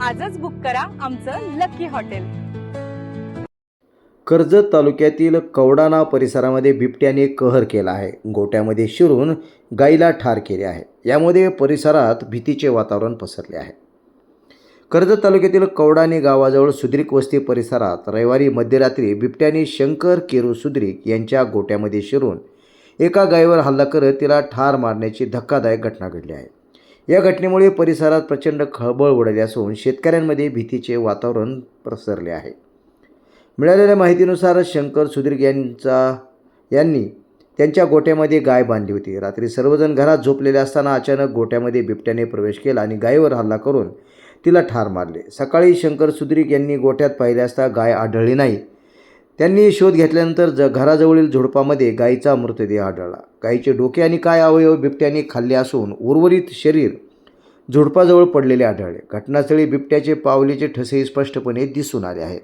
आजच बुक करा आमचं लकी हॉटेल. कर्जत तालुक्यातील कवडाणा परिसरामध्ये बिबट्याने कहर केला आहे. गोट्यामध्ये शिरून गाईला ठार केले आहे. यामध्ये परिसरात भीतीचे वातावरण पसरले आहे. कर्जत तालुक्यातील कवडाने गावाजवळ सुद्रिक वस्ती परिसरात रविवारी मध्यरात्री बिबट्याने शंकर केरू सुद्रिक यांच्या गोट्यामध्ये शिरून एका गायीवर हल्ला करत तिला ठार मारण्याची धक्कादायक घटना घडली आहे. या घटनेमुळे परिसरात प्रचंड खळबळ उडाली असून शेतकऱ्यांमध्ये भीतीचे वातावरण पसरले आहे. मिळालेल्या माहितीनुसार शंकर सुधीर यांचा यांनी त्यांच्या गोट्यामध्ये गाय बांधली होती. रात्री सर्वजण घरात झोपलेले असताना अचानक गोट्यामध्ये बिबट्याने प्रवेश केला आणि गायीवर हल्ला करून तिला ठार मारले. सकाळी शंकर सुद्रिक यांनी गोठ्यात पाहिले असता गाय आढळली नाही. त्यांनी शोध घेतल्यानंतर ज घराजवळील झुडपामध्ये गायीचा मृतदेह आढळला. गायीचे डोके आणि काय अवयव बिबट्याने खाल्ले असून उर्वरित शरीर झुडपाजवळ पडलेले आढळले. घटनास्थळी बिबट्याचे पावलीचे ठसे स्पष्टपणे दिसून आले आहेत.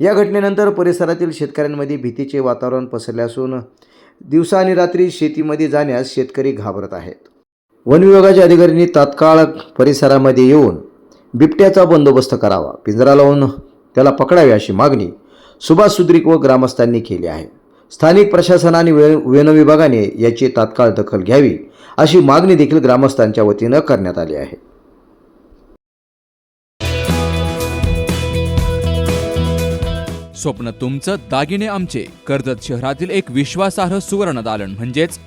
या घटनेनंतर परिसरातील शेतकऱ्यांमध्ये भीतीचे वातावरण पसरले असून दिवसा आणि रात्री शेतीमध्ये जाण्यास शेतकरी घाबरत आहेत. वनविभागाच्या अधिकाऱ्यांनी तात्काळ परिसरामध्ये येऊन बिबट्याचा बंदोबस्त करावा. पिंजरा लावून त्याला पकडावे अशी मागणी सुभाष सुद्रिक व ग्रामस्थांनी केली आहे. स्थानिक प्रशासन आणि वे वन विभागाने याची तात्काळ दखल घ्यावी अशी मागणी देखील ग्रामस्थांच्या वतीनं करण्यात आली आहे. स्वप्न तुमचं दागिने आमचे. कर्जत शहरातील एक विश्वासार्ह सुवर्ण दालन म्हणजेच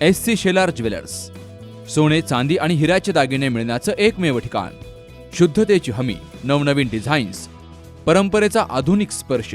एस सी शेलार ज्वेलर्स. सोने चांदी आणि हिऱ्याचे दागिने मिळण्याचं एकमेव ठिकाण. शुद्धतेची हमी नवनवीन डिझाईन्स परंपरेचा आधुनिक स्पर्श.